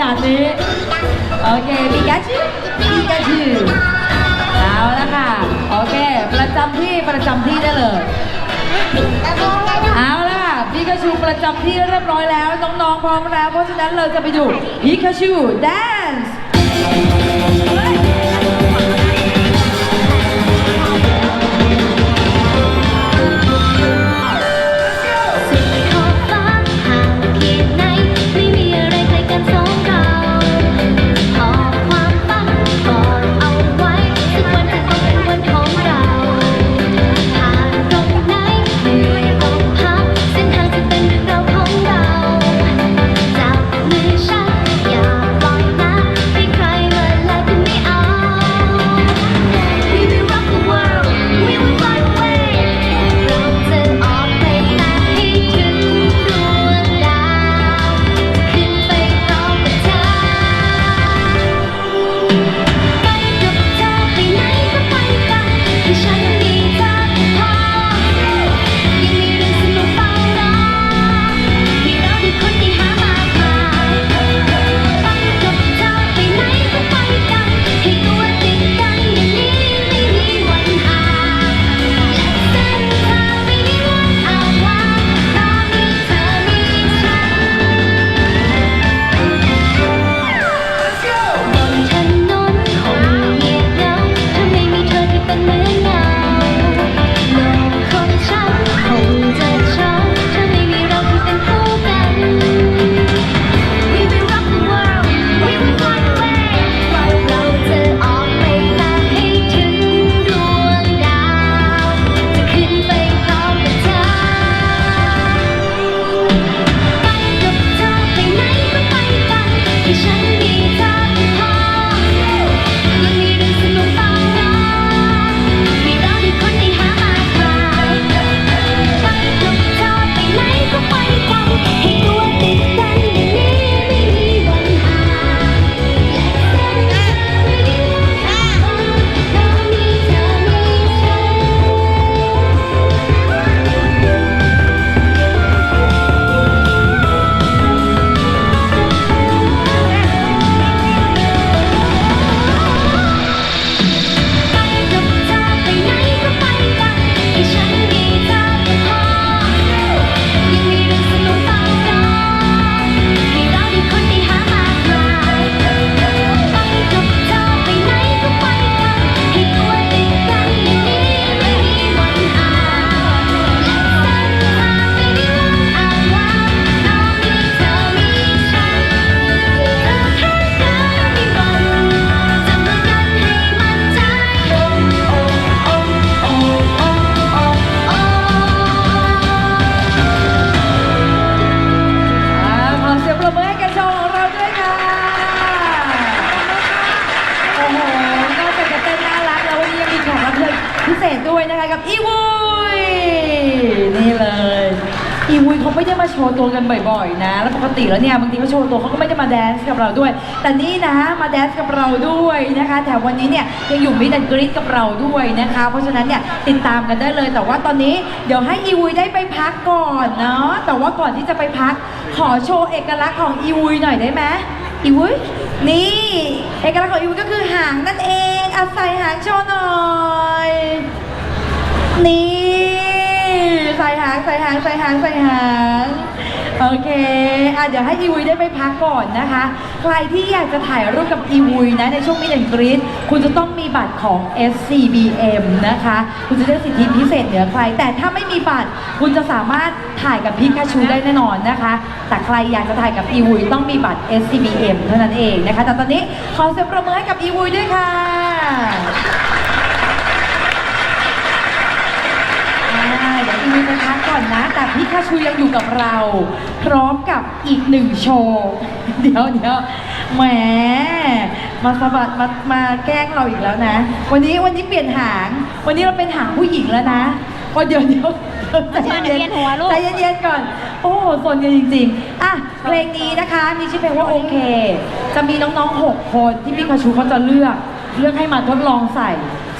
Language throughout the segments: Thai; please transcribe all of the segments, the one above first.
โหใกล้ขนาดนี้ โอเคปิกาจูปิกาจูเอาละค่ะ โอเค ประจำที่ประจำที่ได้เลย เอาล่ะพิกาชูประจำที่เรียบร้อยแล้ว น้องๆพร้อมแล้ว เพราะฉะนั้นเราจะไปดูพิกาชูแดนซ์ มาโชว์ตัวกันบ่อยๆนะ แล้วปกติแล้วเนี่ยบางทีเขาโชว์ตัวเขาก็ไม่ได้มาแดนซ์กับเราด้วย แต่นี่นะมาแดนซ์กับเราด้วยนะคะแต่วันนี้เนี่ยยังอยู่มิดแอนกรีดกับเราด้วยนะคะ เพราะฉะนั้นเนี่ยติดตามกันได้เลย แต่ว่าตอนนี้เดี๋ยวให้อีวุยได้ไปพักก่อนเนาะ แต่ว่าก่อนที่จะไปพักขอโชว์เอกลักษณ์ของอีวุยหน่อยได้ไหมอีวุยนี่เอกลักษณ์ของอีวุยก็คือหางนั่นเองอาศัยหางโชว์หน่อย นี่ ใส่หางใส่หางใส่หางใส่หางโอเคอะเดี๋ยวให้อีวุยได้ไปพักก่อนนะคะ ใครที่อยากจะถ่ายรูปกับอีวุยนะในช่วงมิดแอนกรีดคุณจะต้องมีบัตรของ SCBM นะคะ คุณจะได้สิทธิพิเศษเหนือใคร แต่ถ้าไม่มีบัตรคุณจะสามารถถ่ายกับพิกาชูได้แน่นอนนะคะ แต่ใครอยากจะถ่ายกับอีวุยต้องมีบัตร SCBM เท่านั้นเองนะคะ แต่ตอนนี้ขอเสียงประมือให้กับอีวุยด้วยค่ะ อ่าเดี๋ยวอีวีไปพักก่อนนะแต่พี่คาชูยังอยู่กับเรา พร้อมกับอีกหนึ่งโชว์เดี๋ยวเดี๋ยวแหมมาสะบัดมามาแกล้งเราอีกแล้วนะ วันนี้วันนี้เปลี่ยนหาง วันนี้เราเป็นหางผู้หญิงแล้วนะโอ้เดี๋ยวเดี๋ยวใจชวนเวียนหัวลูกใจเย็นๆก่อน โอ้โหสนกันจริงๆอะเพลงนี้นะคะมีชื่อเพลงว่าโอเค จะมีน้องๆ 6 คนที่พี่คาชูเขาจะเลือก เลือกให้มาทดลองใส่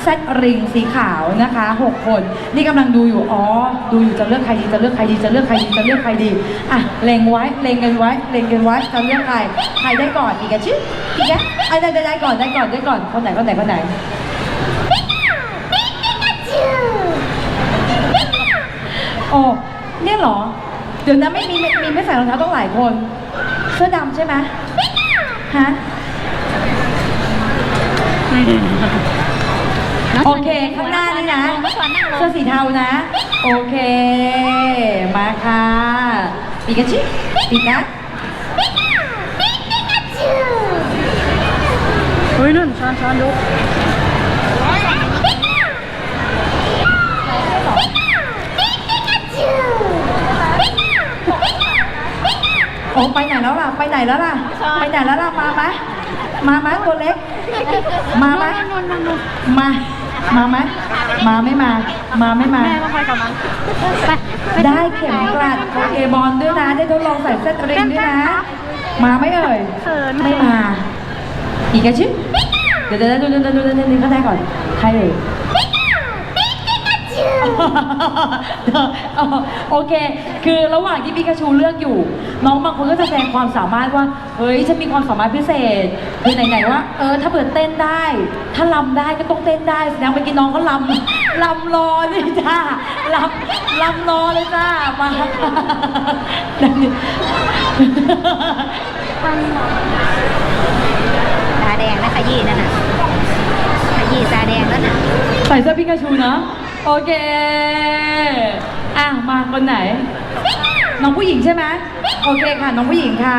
เซตริงสีขาวนะคะหกคนนี่กำลังดูอยู่อ๋อดูอยู่จะเลือกใครดีจะเลือกใครดีจะเลือกใครดีจะเลือกใครดีอะเล็งไว้เล็งกันไว้เล็งกันไว้จะเลือกใครใครได้ก่อนอีกอะชื่ออีกอะได้ได้ได้ก่อนได้ก่อนได้ก่อนคนไหนคนไหนคนไหนโอ้เนี่ยเหรอเดี๋ยวนะไม่มีไม่มีไม่ใส่รองเท้าต้องหลายคนเสื้อดำใช่ไหมฮะ โอเค ข้างหน้านี่นะน้องสอนนั่งลเสื้องสีเทานะ โอเค มาค่ะปีกระชิปีกนะเฮ้ยนุ่นช้อนช้อนดูโอ้ไปไหนแล้วล่ะ ไปไหนแล้วล่ะ ไปไหนแล้วล่ะ มาไหมมาไหมตัวเล็ก มาไหมมา มาไหมมาไม่มา มาไม่มา แม่ก็ไปกับมันไปไปได้เข็มกลัดโอเคบอลด้วยนะ ได้ทดลองใส่เส้นริงด้วยนะ มาไหม่เอ่ย เขินไม่มา อีกกระชิบเดี๋ยวเดี๋ยวดูดูดูดูดูดูข้างในก่อนใครเอ่ย โอเค คือระหว่างที่ปิกาชูเลือกอยู่ น้องบางคนก็จะแสดงความสามารถว่า เฮ้ยฉันมีความสามารถพิเศษคือไหนๆว่าเออถ้าเปิดเต้นได้ ถ้าลำได้ก็ต้องเต้นได้แสดงเมื่อกี้น้องก็ลำลำรอเลยจ้าลำลำรอเลยจ้ามาตาแดงนะขยี้นั่นน่ะขยี้ตาแดงแล้วน่ะใส่เสื้อปิกาชูนะ โอเคอะมาคนไหน น้องผู้หญิงใช่ไหมโอเคค่ะ น้องผู้หญิงค่ะ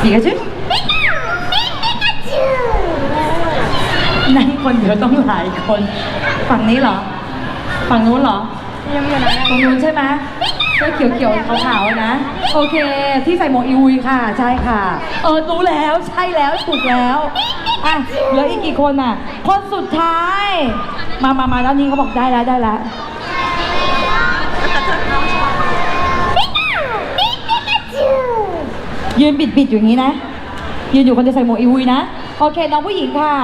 ปิกาชูนั่งคนเดียวต้องหลายคน ฝั่งนี้เหรอ ฝั่งนู้นเหรอ ยังอยู่ไหนตรงนู้นใช่ไหมเสื้อเขียวๆขาวๆนะ โอเค ที่ใส่หมวกอีวุยค่ะ ใช่ค่ะ เออรู้แล้วใช่แล้วถูกแล้วอะเหลืออีกกี่คนอะ คนสุดท้าย มามามาด้านนี้เขาบอกได้แล้วได้แล้วยืนบิดบิดๆอยู่อย่างนี้นะ ยืนอยู่คนจะใส่หมวกอีวุยนะ โอเค น้องผู้หญิงค่ะ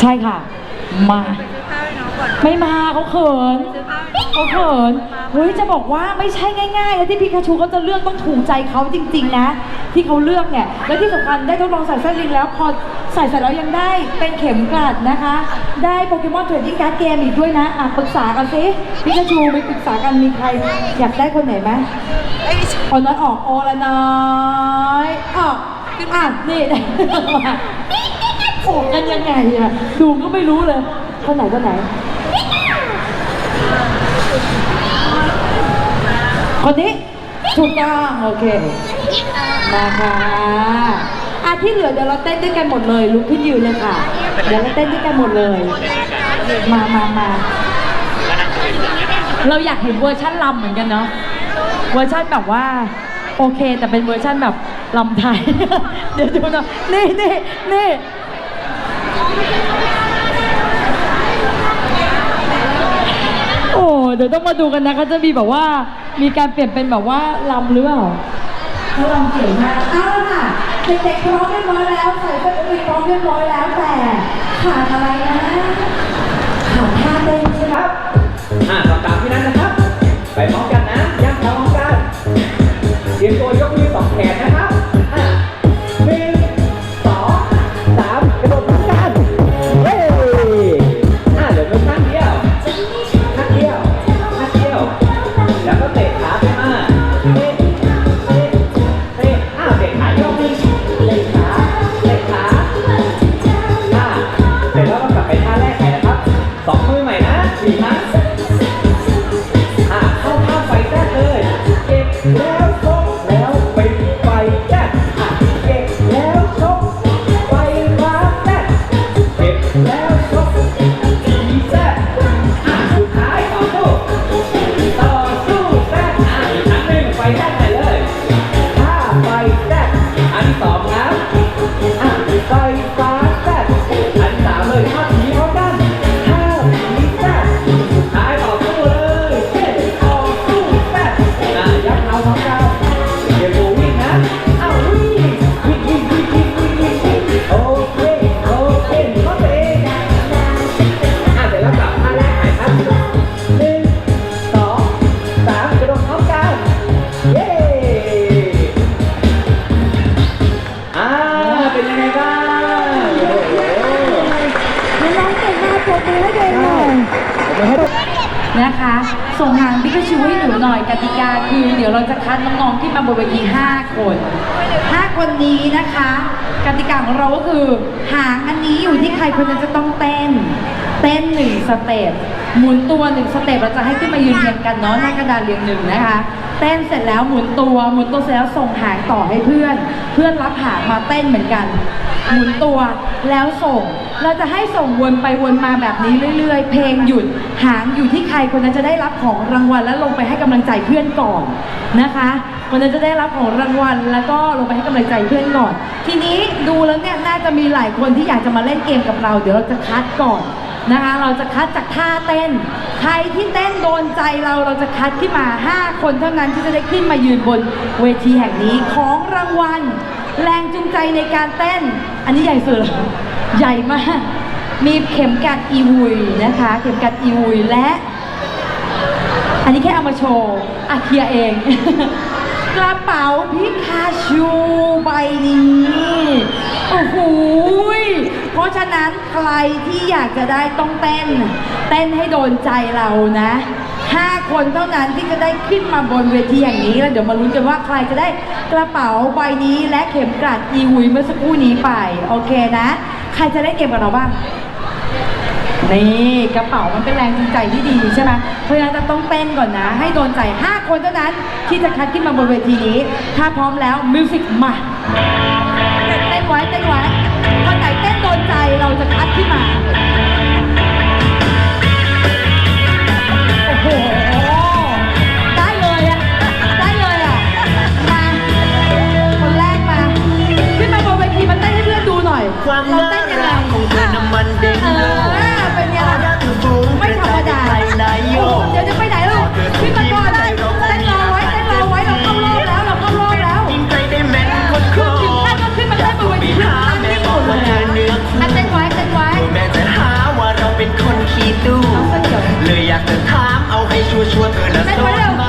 ใช่ค่ะ มา ไม่มาเขาเขินเขาเขินเฮ้ยจะบอกว่าไม่ใช่ง่ายๆนะที่พิกาชูเขาจะเลือกต้องถูกใจเขาจริง ๆ นะ ที่เขาเลือกเนี่ยและที่สำคัญได้ทดลองใส่เส้นลิงแล้วพอใส่เสร็จแล้วยังได้เป็นเข็มกลัดนะคะ ได้โปเกมอนเทรดดิ้งการ์ดเกมอีกด้วยนะอะปรึกษากันสิพิกาชูไปปรึกษากันมีใคร อยากได้คนไหนไหมคนนั้นออกโอละน้อยออกอะนี่ได้มาออกกันยังไงอะดูก็ไม่รู้เลย คนไหนคนไหน คนนี้ถูกต้องโอเคมาค่ะอาที่เหลือเดี๋ยวเราเต้นด้วยกันหมดเลยลุกขึ้นยืนเลยค่ะ เดี๋ยวเราเต้นด้วยกันหมดเลย มามามาเราอยากเห็นเวอร์ชั่นลำเหมือนกันเนาะเวอร์ชั่นแบบว่าโอเค แต่เป็นเวอร์ชั่นแบบลำไทย เดี๋ยวดูหนะนี่นี่นี่ โอ้ เดี๋ยวต้องมาดูกันนะเขาจะมีแบบว่ามีการเปลี่ยนเป็นแบบว่าลำหรือเปล่าเขาลำเก่งมากเอาละค่ะเด็กๆพร้อมเรียบร้อยแล้วใส่เสื้อคลุมพร้อมเรียบร้อยแล้วแต่ขาดอะไรนะขาดท่าเต้นใช่ไหมครับอ่าทำตามพี่นัทนะครับ ไปพร้อมกันนะยักพร้อมกันเตรียมตัวยกมือสองแขนนะ ไว้ให้ด้นะคะ ส่งหางพิกาชูให้หนูหน่อยกติกาคือ เดี๋ยวเราจะคัดน้องๆที่มาบนเวที5 คน 5 คนนี้นะคะ กติกาของเราก็คือ หางอันนี้อยู่ที่ใครคนนั้นจะต้องเต้น เต้นหนึ่งสเต็ปหมุนตัวหนึ่งสเต็ปเราจะให้ขึ้นมายืนเรียงกันเนาะหน้ากระดานเรียงหนึ่งนะคะ เต้นเสร็จแล้วหมุนตัวหมุนตัวเสร็จแล้วส่งหางต่อให้เพื่อน เพื่อนรับหางมาเต้นเหมือนกัน หมุนตัวแล้วส่ง เราจะให้ส่งวนไปวนมาแบบนี้เรื่อย ๆ เพลงหยุดหางอยู่ที่ใครคนนั้นจะได้รับของรางวัลแล้วลงไปให้กำลังใจเพื่อนก่อนนะคะ คนนั้นจะได้รับของรางวัล แล้วก็ลงไปให้กำลังใจเพื่อนก่อน ทีนี้ดูแล้วเนี่ยน่าจะมีหลายคนที่อยากจะมาเล่นเกมกับเรา เดี๋ยวเราจะคัดก่อนนะคะ เราจะคัดจากท่าเต้น ใครที่เต้นโดนใจเราเราจะคัดขึ้นมา 5 คนเท่านั้นที่จะได้ขึ้นมายืนบนเวทีแห่งนี้ของรางวัล แรงจูงใจในการเต้น อันนี้ใหญ่สุดใหญ่มาก มีเข็มกัดอีวุยนะคะ เข็มกัดอีวุยและ อันนี้แค่เอามาโชว์อะเคียเอง กระเป๋าพิคาชูใบนี้ โอ้โหเพราะฉะนั้นใครที่อยากจะได้ต้องเต้น เต้นให้โดนใจเรานะ ห้าคนเท่านั้นที่จะได้ขึ้นมาบนเวทีอย่างนี้แล้วเดี๋ยวมาลุ้นกันว่าใครจะได้กระเป๋าใบนี้และเข็มกลัดอีวุยเมื่อสักครู่นี้ไปโอเคนะ ใครจะได้เกมกับเราบ้างนี่กระเป๋ามันเป็นแรงจูงใจที่ดีใช่ไหมเพราะฉะนั้นจะต้องเต้นก่อนนะ ให้โดนใจ 5 คนเท่านั้นที่จะคัดขึ้นมาบนเวทีนี้ ถ้าพร้อมแล้วมิวสิกมาเต้นไว้เต้นไว้คนไหนเต้นโดนใจเราจะคัดขึ้นมา ความเราน่าเต้นยังไงรักของเธอน้ำมันเด้งเออเป็นไงล่ะไม่ธรรมดาไหลโยโอ้โหเดี๋ยวจะไปไหนลูกขึ้นมาก่อนเต้นรอไว้เต้นรอไว้เราเข้ารอบแล้วเราเข้ารอบแล้วยิ่งใจได้แม่นคนคขึ้นอถึงขั้นก็ขึ้นมาเต้นบนเวทีเพื่อนตั้งไม่หมดเลยอะอะเต้นไว้เต้นไว้แม่จะหาว่าเราเป็นคนขี้ตู้เอาซะเดี๋ยวเลยอยากจะถามเอาให้ชัวร์ๆเธอน่ะเต้นโสไว้ดเร็วไหม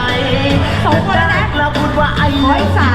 สองคนแล้วนะเราพูดว่าไอ้ขออีกสา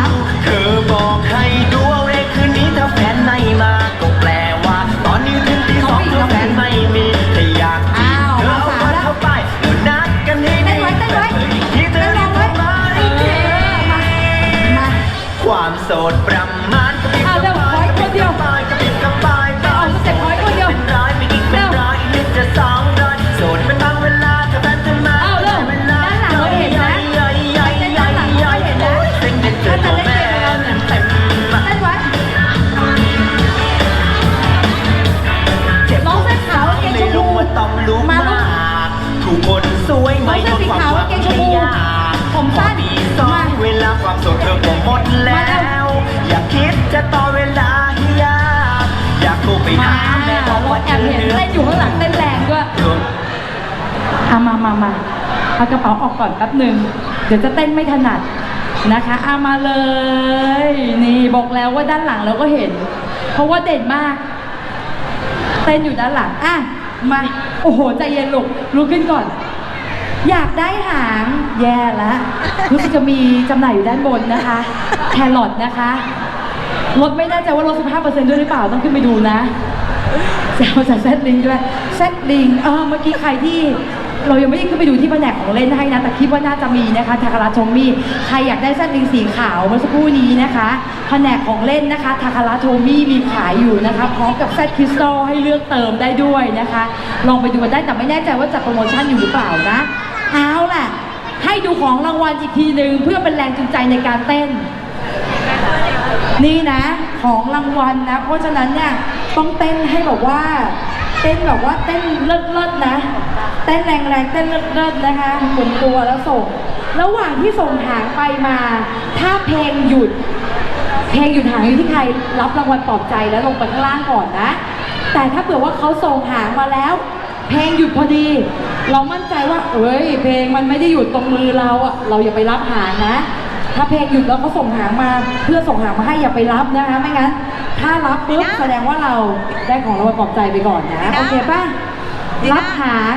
มามาเอากระเป๋าออกก่อนแป๊บหนึ่งเดี๋ยวจะเต้นไม่ถนัดนะคะเอามาเลย นี่บอกแล้วว่าด้านหลังเราก็เห็น เพราะว่าเด่นมาก เต้นอยู่ด้านหลังอะมาโอ้โหใจเย็นลูกลุกขึ้นก่อน อยากได้หางแย่ล้วรู้สึกจะมีจำหน่ายอยู่ด้านบนนะคะ แครอทนะคะลดไม่แน่ใจว่าลด15%ด้วยหรือเปล่าต้องขึ้นไปดูนะแซวจากแซดลิงด้วยแซดลิงเออเมื่อกี้ใครที่ เรายังไม่ได้ขึ้นไปดูที่แผนกของเล่นให้นะ แต่คิดว่าน่าจะมีนะคะทาคาราชมมี่ใครอยากได้แซดลิงสีขาวเมื่อสักครู่นี้นะคะแผนกของเล่นนะคะทาคาราโทมี่มีขายอยู่นะคะพร้อมกับแซดคริสตัลให้เลือกเติมได้ด้วยนะคะ ลองไปดูกันได้แต่ไม่แน่ใจว่าจัดโปรโมชั่นอยู่หรือเปล่านะเอาล่ะ ให้ดูของรางวัลอีกทีหนึ่งเพื่อเป็นแรงจูงใจในการเต้น นี่นะ ของรางวัลนะ เพราะฉะนั้นเนี่ยต้องเต้นให้แบบว่า เต้นแบบว่าเต้นเลิศๆนะ เต้นแรงๆเต้นเลิศเลิศๆนะคะหมุนตัวแล้วส่ง ระหว่างที่ส่งหางไปมา ถ้าเพลงหยุด เพลงหยุดหางอยู่ที่ใครรับรางวัลปลอบใจแล้วลงไปข้างล่างก่อนนะ แต่ถ้าเผื่อว่าเขาส่งหางมาแล้ว เพลงหยุดพอดี เรามั่นใจว่า เอ้ย เพลงมันไม่ได้หยุดตรงมือเราอะเราอย่าไปรับหางนะ ถ้าเพลงหยุดแล้วเขาส่งหางมา เพื่อส่งหางมาให้อย่าไปรับนะคะไม่งั้น ถ้ารับปุ๊บแสดงว่าเราได้ของรางวัลปลอบใจไปก่อนนะ โอเคป่ะ รับหาง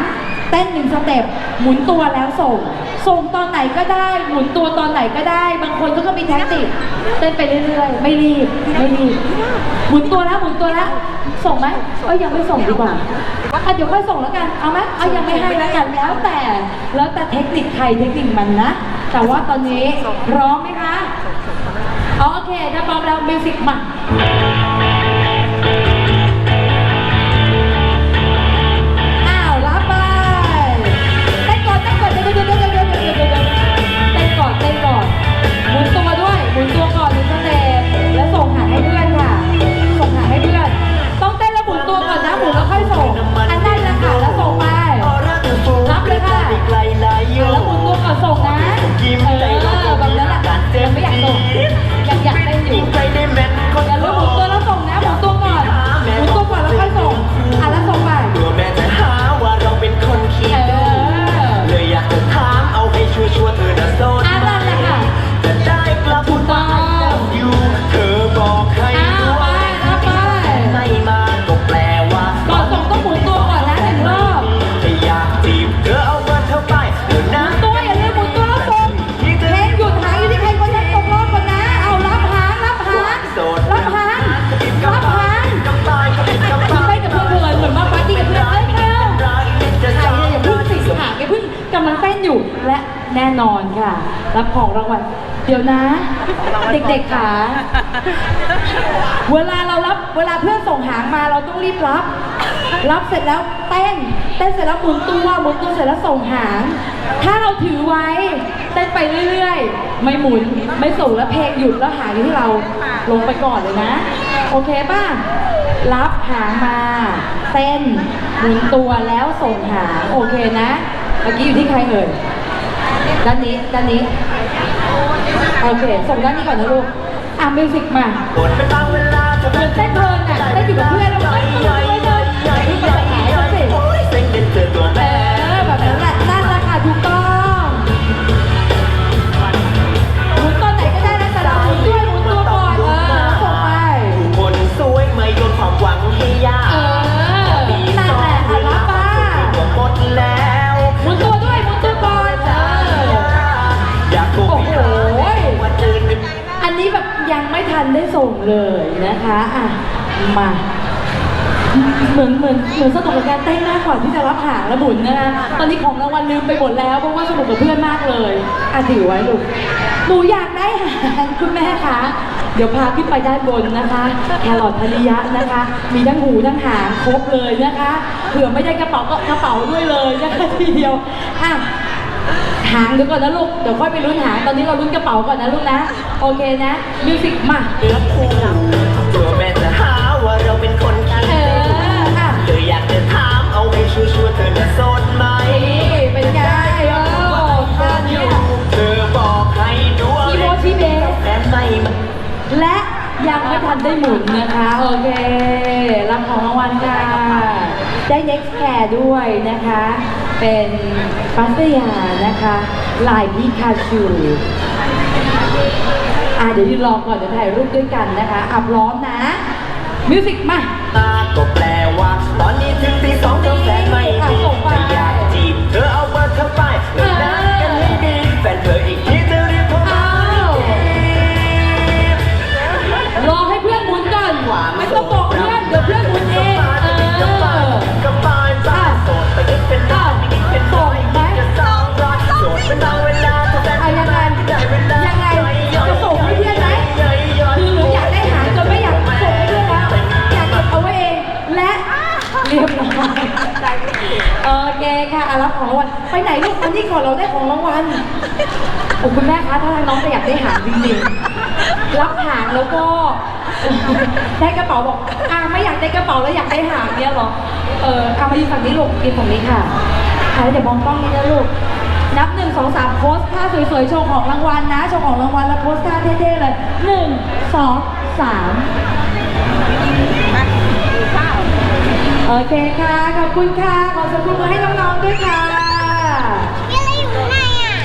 เต้นหนึ่งสเต็ปหมุนตัวแล้วส่ง ส่งตอนไหนก็ได้ หมุนตัวตอนไหนก็ได้ บางคนก็ก็มีแท็กติกเต้นไปเรื่อยๆ ไม่รีบไม่รีบหมุนตัวแล้วหมุนตัวแล้ว ส่งไหมเอ้ยยังไม่ส่งดีกว่าอะเดี๋ยวค่อยส่งแล้วกันเอาไหมเอายังไม่ให้แล้วกันแล้วแต่แล้วแต่เทคนิคใครเทคนิคมันนะ แต่ว่าตอนนี้พร้อมไหมคะ โอเค ถ้าพร้อมแล้วมิวสิกมา น่นอนค่ะ รับของรางวัลเดี๋ยวนะ เด็กๆขาเวลาเรารับเวลาเพื่อนส่งหางมาเราต้องรีบรับ รับเสร็จแล้วเต้น เต้นเสร็จแล้วหมุนตัวหมุนตัวเสร็จแล้วส่งหาง ถ้าเราถือไว้เต้นไปเรื่อยๆ ไม่หมุนไม่ส่งแล้วเพลงหยุดแล้วหางอยู่ที่เราลงไปก่อนเลยนะ โอเคป่ะรับหางมาเต้นหมุนตัวแล้วส่งหางโอเคนะ เมื่อกี้อยู่ที่ใครเอ่ย ด้านนี้ด้านนี้ โอเค ส่งด้านนี้ก่อนนะลูก อะมิวสิกมากดเป็นบางเวลาจะเหมือนเต้นเพลินอะเต้นอยู่กับเพื่อนแล้วก็ ยังไม่ทันได้ส่งเลยนะคะอะมาเหมือนเหมือนเหมือนสนุกกับการเต้นมากกว่าที่จะรับหางและหมุนนะคะตอนนี้ของรางวัลลืมไปหมดแล้วเพราะว่าสนุกกับเพื่อนมากเลยอะถือไว้ลูกหนูอยากได้หางคุณแม่คะเดี๋ยวพาขึ้นไปด้านบนนะคะแครอทภริยะนะคะ มีทั้งหูทั้งหางครบเลยนะคะเผื่อไม่ได้กระเป๋าก็กระเป๋าด้วยเลยนะคะทีเดียวอะ หางเดี๋ยวก่อนนะลูก เดี๋ยวค่อยไปลุ้นหาง ตอนนี้เราลุ้นกระเป๋าก่อนนะลูกนะ โอเคนะ มิวสิกมาเนื้อคู่ตัวแม่จะหาว่าเราเป็นคนขี้เอออะเลยอยากจะถามเอาให้ชัวร์ๆเธอน่ะโสดไหม นี่เป็นไงโอ้ตอนนี้เธอบอกให้ดูว่าทีโมทีเบสแฟนไม่มาและยังไม่ทันได้หมุนนะคะ โอเครับของรางวัลค่ะ ได้ next care ด้วยนะคะ เป็นปัสยานะคะ ลายพิคาชูอะเดี๋ยวยืนรอก่อนเดี๋ยวถ่ายรูปด้วยกันนะคะอะพร้อมนะ มิวสิกมา ตาก็แปลว่า ตอนนี้ถึงตีสองเธอแฟนไม่ เอายังไงยังไงจะส่งให้เพื่อนไหมคือหนูอยากได้หางจนไม่อยากส่งให้เพื่อนแล้วอยากเก็บเอาไว้เองและเรียบร้อยโอเคค่ะอะรับของรางวัลไปไหนลูกอันนี้ก่อนเราได้ของรางวัลโอ้คุณแม่คะถ้าทางน้องจะอยากได้หางจริงๆรับหางแล้วก็ได้กระเป๋าบอกอะไม่อยากได้กระเป๋าแล้วอยากได้หางเนี่ยเหรอเออเอามายืนฝั่งนี้ลูกยืนฝั่งนี้ค่ะอะแล้วเดี๋ยวมองกล้องนี้นะลูก นับหนึ่งสองสามโพสท่าสวยๆโชว์ของรางวัลนะโชว์ของรางวัลแล้วโพสท่าเท่ๆเลยหนึ่งสองสามโอเคค่ะ ขอบคุณค่ะ ขอเสียงปรบมือให้น้องๆด้วยค่ะอะไรอยู่ข้างในอะ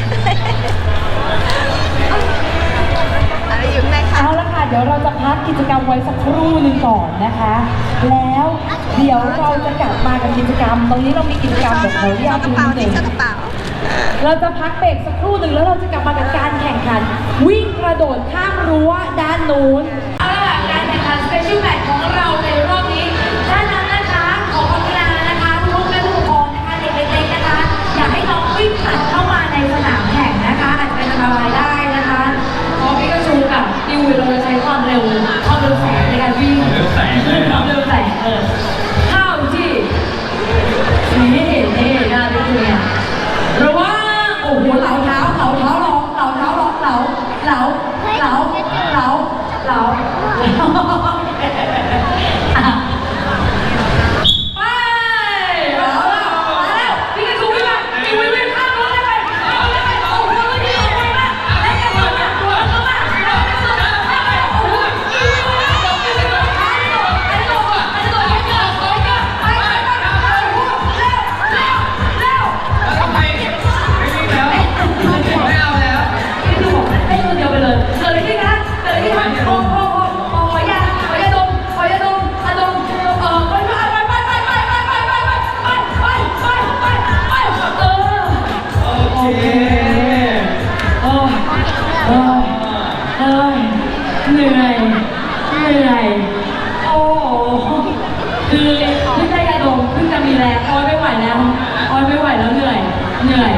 อะไรอยู่ข้างในคะเอาละค่ะ เดี๋ยวเราจะพักกิจกรรมไว้สักครู่หนึ่งก่อนนะคะ แล้วเดี๋ยวเราจะกลับมากับกิจกรรม ตรงนี้เรามีกิจกรรมแบบขออนุญาตดูนิดนึงเเราจะพักเบรกสักครู่หนึ่งแล้วเราจะกลับมากับการแข่งขัน วิ่งกระโดดข้ามรั้วด้านนู้น เหนื่อยเหนื่อยโอ้คือเพิ่งได้ยาดมเพิ่งจะมีแรงโอ้ยไม่ไหวแล้วโอ้ยไม่ไหวแล้วเหนื่อย เหนื่อย